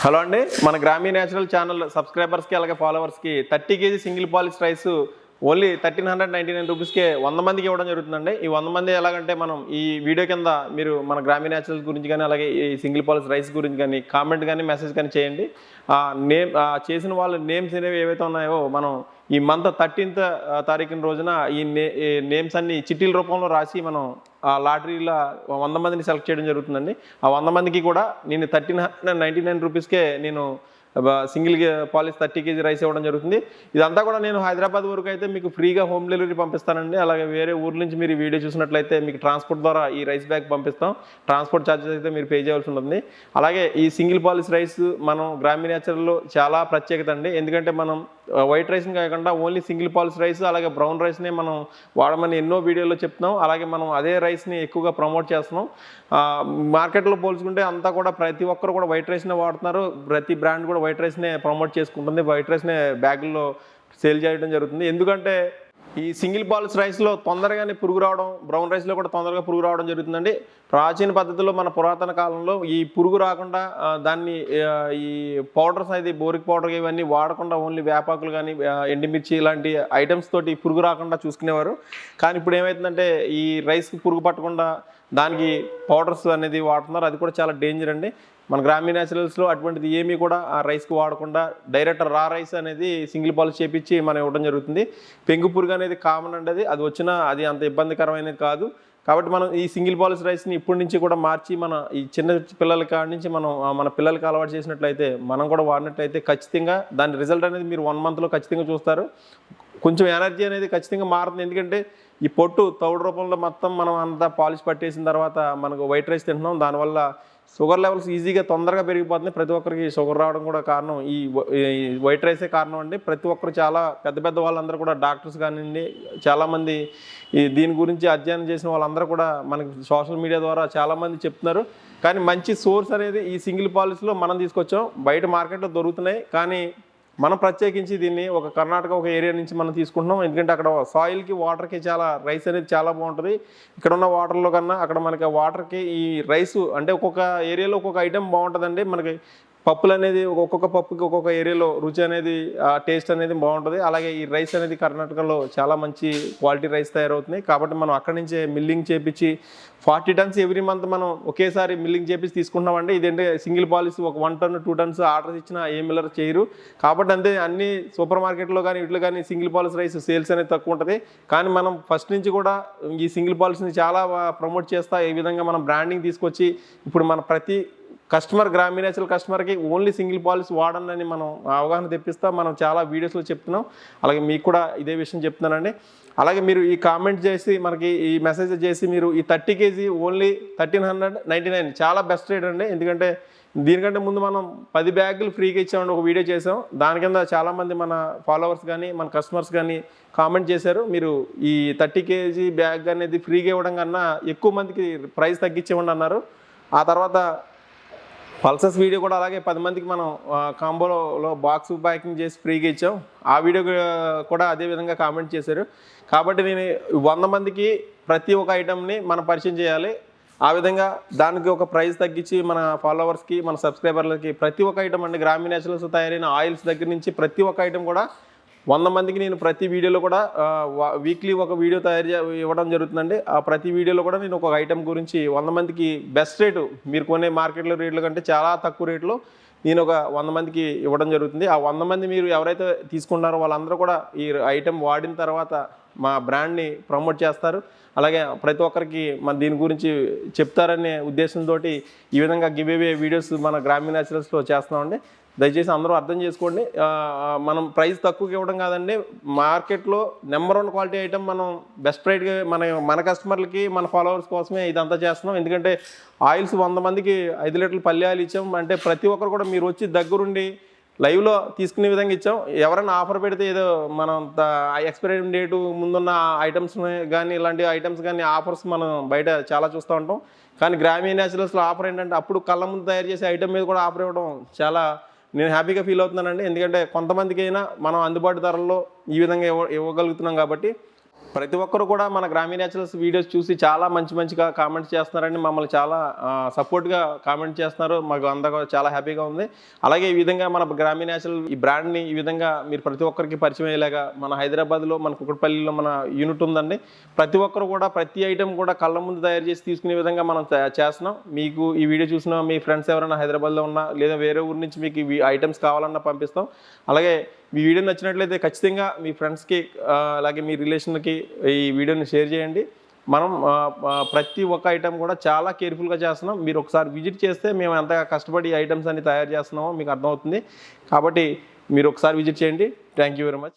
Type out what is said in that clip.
Hello అండి మన గ్రామీ natural channel సబ్స్క్రైబర్స్కి అలాగే ఫాలోవర్స్కి thirty KG single polish rice only thirteen hundred ninety nine రూపీస్కే వంద మందికి ఇవ్వడం జరుగుతుందండి. ఈ వంద మంది ఎలాగంటే మనం ఈ వీడియో కింద మీరు మన గ్రామీ న్యాచురల్ గురించి కానీ అలాగే ఈ సింగిల్ పాలిష్ రైస్ గురించి కానీ కామెంట్ కానీ మెసేజ్ కానీ చేయండి. ఆ నేమ్ చేసిన వాళ్ళ నేమ్స్ అనేవి ఏవైతే ఉన్నాయో మనం ఈ మంత్ థర్టీన్త్ తారీఖున రోజున ఈ నే ఈ నేమ్స్ అన్ని చిట్టీల రూపంలో రాసి మనం ఆ లాటరీలో వంద మందిని సెలెక్ట్ చేయడం జరుగుతుందండి. ఆ వంద మందికి కూడా నేను థర్టీన్ హండ్రెడ్ నైంటీ నైన్ రూపీస్కే నేను single polish thirty KG rice ఇవ్వడం జరుగుతుంది. ఇదంతా కూడా నేను హైదరాబాద్ వరకు అయితే మీకు ఫ్రీగా హోమ్ డెలివరీ పంపిస్తానండి. అలాగే వేరే ఊరు నుంచి మీరు వీడియో చూసినట్లయితే మీకు ట్రాన్స్పోర్ట్ ద్వారా ఈ రైస్ బ్యాగ్ పంపిస్తాం. ట్రాన్స్పోర్ట్ ఛార్జెస్ అయితే మీరు పే చేయాల్సి ఉంటుంది. అలాగే ఈ సింగిల్ పాలిస్ రైస్ మనం గ్రామీణ నేచర్లో చాలా ప్రత్యేకత అండి. ఎందుకంటే మనం వైట్ రైస్ని కాకుండా ఓన్లీ సింగిల్ పాలిస్ రైస్ అలాగే బ్రౌన్ రైస్నే మనం వాడమని ఎన్నో వీడియోలో చెప్తున్నాం. అలాగే మనం అదే రైస్ని ఎక్కువగా ప్రమోట్ చేస్తున్నాం. మార్కెట్లో పోల్చుకుంటే అంతా కూడా ప్రతి ఒక్కరు కూడా వైట్ రైస్నే వాడుతున్నారు. ప్రతి బ్రాండ్ కూడా వైట్ రైస్నే ప్రమోట్ చేసుకుంటుంది. వైట్ రైస్నే బ్యాగుల్లో సేల్ చేయడం జరుగుతుంది. ఎందుకంటే ఈ సింగిల్ పాల్స్ రైస్లో తొందరగానే పురుగు రావడం బ్రౌన్ రైస్లో కూడా తొందరగా పురుగు రావడం జరుగుతుందండి. ప్రాచీన పద్ధతిలో మన పురాతన కాలంలో ఈ పురుగు రాకుండా దాన్ని ఈ పౌడర్స్ అనేది బోరిక్ పౌడర్ ఇవన్నీ వాడకుండా ఓన్లీ వేపాకులు కానీ ఎండిమిర్చి ఎండుమిర్చి ఇలాంటి ఐటమ్స్ తోటి పురుగు రాకుండా చూసుకునేవారు. కానీ ఇప్పుడు ఏమవుతుందంటే ఈ రైస్కి పురుగు పట్టకుండా దానికి పౌడర్స్ అనేది వాడుతున్నారు. అది కూడా చాలా డేంజర్ అండి. మన గ్రామీణ న్యాచురల్స్లో అటువంటిది ఏమీ కూడా ఆ రైస్కి వాడకుండా డైరెక్ట్ రా రైస్ అనేది సింగిల్ పాలిష్ చేపించి మనం ఇవ్వడం జరుగుతుంది. పెంగు పురుగు అనేది కామన్ అండి అది వచ్చినా అది అంత ఇబ్బందికరమైనది కాదు. కాబట్టి మనం ఈ సింగిల్ పాలిష్ రైస్ని ఇప్పటి నుంచి కూడా మార్చి మన ఈ చిన్న పిల్లల కాడి నుంచి మనం మన పిల్లలకి అలవాటు చేసినట్లయితే మనం కూడా వాడినట్లయితే ఖచ్చితంగా దాని రిజల్ట్ అనేది మీరు వన్ మంత్లో ఖచ్చితంగా చూస్తారు. కొంచెం ఎనర్జీ అనేది ఖచ్చితంగా మారుతుంది ఎందుకంటే ఈ పొట్టు తౌడు రూపంలో మొత్తం మనం అంతా పాలిష్ పట్టేసిన తర్వాత మనకు వైట్ రైస్ తింటున్నాం. దానివల్ల షుగర్ లెవెల్స్ ఈజీగా తొందరగా పెరిగిపోతుంది. ప్రతి ఒక్కరికి షుగర్ రావడం కూడా కారణం. ఈ ఈ వైట్ రైసే కారణం అండి. ప్రతి ఒక్కరు చాలా పెద్ద పెద్ద వాళ్ళందరూ కూడా డాక్టర్స్ కానివ్వండి చాలామంది ఈ దీని గురించి అధ్యయనం చేసిన వాళ్ళందరూ కూడా మనకి సోషల్ మీడియా ద్వారా చాలామంది చెప్తున్నారు. కానీ మంచి సోర్స్ అనేది ఈ సింగిల్ పాలిసీలో మనం తీసుకొచ్చాం. బయట మార్కెట్లో దొరుకుతున్నాయి. కానీ మనం ప్రత్యేకించి దీన్ని ఒక కర్ణాటక ఒక ఏరియా నుంచి మనం తీసుకుంటున్నాం. ఎందుకంటే అక్కడ సాయిల్కి వాటర్కి చాలా రైస్ అనేది చాలా బాగుంటుంది. ఇక్కడ ఉన్న వాటర్లో కన్నా అక్కడ మనకి వాటర్కి ఈ రైస్ అంటే ఒక్కొక్క ఏరియాలో ఒక్కొక్క ఐటెం బాగుంటుందండి. మనకి పప్పులు అనేది ఒక్కొక్క పప్పుకి ఒక్కొక్క ఏరియాలో రుచి అనేది టేస్ట్ అనేది బాగుంటుంది. అలాగే ఈ రైస్ అనేది కర్ణాటకలో చాలా మంచి క్వాలిటీ రైస్ తయారవుతుంది. కాబట్టి మనం అక్కడి నుంచే మిల్లింగ్ చేపించి ఫార్టీ టన్స్ ఎవ్రీ మంత్ మనం ఒకేసారి మిల్లింగ్ చేపించి తీసుకుంటున్నామండి ఇదేంటే సింగిల్ పాలిసీ ఒక one ton two tons orders ఇచ్చినా ఏ మిల్లర్ చేయరు. కాబట్టి అంతే అన్ని సూపర్ మార్కెట్లో కానీ ఇట్లు కానీ సింగిల్ పాలిసీ రైస్ సేల్స్ అనేది తక్కువ ఉంటుంది. కానీ మనం ఫస్ట్ నుంచి కూడా ఈ సింగిల్ పాలిసీని చాలా ప్రమోట్ చేస్తా ఈ విధంగా మనం బ్రాండింగ్ తీసుకొచ్చి ఇప్పుడు మన ప్రతి కస్టమర్ గ్రామీణ కస్టమర్కి ఓన్లీ సింగిల్ పాలసీ వాడండి మనం అవగాహన తెప్పిస్తా మనం చాలా వీడియోస్లో చెప్తున్నాం. అలాగే మీకు కూడా ఇదే విషయం చెప్తున్నానండి. అలాగే మీరు ఈ కామెంట్ చేసి మనకి ఈ మెసేజ్ చేసి మీరు ఈ thirty KG only thirteen hundred ninety nine చాలా బెస్ట్ రేట్ అండి. ఎందుకంటే దీనికంటే ముందు మనం పది బ్యాగులు ఫ్రీగా ఇచ్చామండి ఒక వీడియో చేసాం. దాని కింద చాలామంది మన ఫాలోవర్స్ కానీ మన కస్టమర్స్ కానీ కామెంట్ చేశారు. మీరు ఈ థర్టీ కేజీ బ్యాగ్ అనేది ఫ్రీగా ఇవ్వడం కన్నా ఎక్కువ మందికి ప్రైస్ తగ్గించేవ్వండి అన్నారు. ఆ తర్వాత పల్సస్ వీడియో కూడా అలాగే పది మందికి మనం కాంబోలో బాక్స్ ప్యాకింగ్ చేసి ఫ్రీగా ఇచ్చాం. ఆ వీడియో కూడా అదే విధంగా కామెంట్ చేశారు. కాబట్టి నేను వంద మందికి ప్రతి ఒక్క ఐటమ్ని మనం పరిచయం చేయాలి. ఆ విధంగా దానికి ఒక ప్రైస్ తగ్గించి మన ఫాలోవర్స్కి మన సబ్స్క్రైబర్లకి ప్రతి ఒక్క ఐటమ్ అండి. గ్రామీణ నేచురల్స్ తయారైన ఆయిల్స్ దగ్గర నుంచి ప్రతి ఒక్క ఐటమ్ కూడా వంద మందికి నేను ప్రతి వీడియోలో కూడా వీక్లీ ఒక వీడియో తయారు చే- ఇవ్వడం జరుగుతుందండి. ఆ ప్రతి వీడియోలో కూడా నేను ఒక ఐటెం గురించి వంద మందికి బెస్ట్ రేటు మీరు కొనే మార్కెట్లో రేట్ల కంటే చాలా తక్కువ రేట్లో నేను ఒక వంద మందికి ఇవ్వడం జరుగుతుంది. ఆ వంద మంది మీరు ఎవరైతే తీసుకున్నారో వాళ్ళందరూ కూడా ఈ ఐటెం వాడిన తర్వాత మా బ్రాండ్ని ప్రమోట్ చేస్తారు. అలాగే ప్రతి ఒక్కరికి మన దీని గురించి చెప్తారనే ఉద్దేశంతో ఈ విధంగా గివ్ అవే వీడియోస్ మన గ్రామీణ న్యాచురల్స్లో చేస్తున్నామండి. దయచేసి అందరూ అర్థం చేసుకోండి. మనం ప్రైస్ తక్కువకి ఇవ్వడం కాదండి. మార్కెట్లో నెంబర్ వన్ క్వాలిటీ ఐటెం మనం బెస్ట్ ప్రైట్గా మన మన కస్టమర్లకి మన ఫాలోవర్స్ కోసమే ఇదంతా చేస్తున్నాం. ఎందుకంటే ఆయిల్స్ వంద మందికి ఐదు లీటర్లు పల్లె ఆయిల్ ఇచ్చాం. అంటే ప్రతి ఒక్కరు కూడా మీరు వచ్చి దగ్గరుండి లైవ్లో తీసుకునే విధంగా ఇచ్చాం. ఎవరైనా ఆఫర్ పెడితే ఏదో మనం ఎక్స్పైరీ డేటు ముందున్న ఐటమ్స్ కానీ ఇలాంటి ఐటమ్స్ కానీ ఆఫర్స్ మనం బయట చాలా చూస్తూ ఉంటాం. కానీ గ్రామీణ న్యాచురల్స్లో ఆఫర్ ఏంటంటే అప్పుడు కళ్ళ ముందు తయారు చేసే ఐటమ్ మీద కూడా ఆఫర్ ఇవ్వడం చాలా నేను హ్యాపీగా ఫీల్ అవుతున్నానండి. ఎందుకంటే కొంతమందికి అయినా మనం అందుబాటు ధరల్లో ఈ విధంగా ఇవ్వ ఇవ్వగలుగుతున్నాం కాబట్టి ప్రతి ఒక్కరు కూడా మన గ్రామీణ నేచురల్స్ వీడియోస్ చూసి చాలా మంచి మంచిగా కామెంట్స్ చేస్తున్నారండి మమ్మల్ని చాలా సపోర్ట్గా కామెంట్ చేస్తున్నారు. మాకు అందరూ చాలా హ్యాపీగా ఉంది. అలాగే ఈ విధంగా మన గ్రామీణ నేచురల్ ఈ బ్రాండ్ని ఈ విధంగా మీరు ప్రతి ఒక్కరికి పరిచయం అయ్యేలాగా మన హైదరాబాద్లో మన కుక్కడపల్లిలో మన యూనిట్ ఉందండి. ప్రతి ఒక్కరు కూడా ప్రతి ఐటెం కూడా కళ్ళ ముందు తయారు చేసి తీసుకునే విధంగా మనం చేస్తున్నాం. మీకు ఈ వీడియో చూసిన మీ ఫ్రెండ్స్ ఎవరైనా హైదరాబాద్లో ఉన్నా లేదా వేరే ఊరి నుంచి మీకు ఈ ఐటమ్స్ కావాలన్నా పంపిస్తాం. అలాగే మీ వీడియో నచ్చినట్లయితే ఖచ్చితంగా మీ ఫ్రెండ్స్కి అలాగే మీ రిలేషన్కి ఈ వీడియోని షేర్ చేయండి. మనం ప్రతి ఒక్క ఐటెం కూడా చాలా కేర్ఫుల్గా చేస్తున్నాం. మీరు ఒకసారి విజిట్ చేస్తే మేము ఎంత కష్టపడి ఐటమ్స్ అన్ని తయారు చేస్తున్నామో మీకు అర్థమవుతుంది. కాబట్టి మీరు ఒకసారి విజిట్ చేయండి. Thank you very much.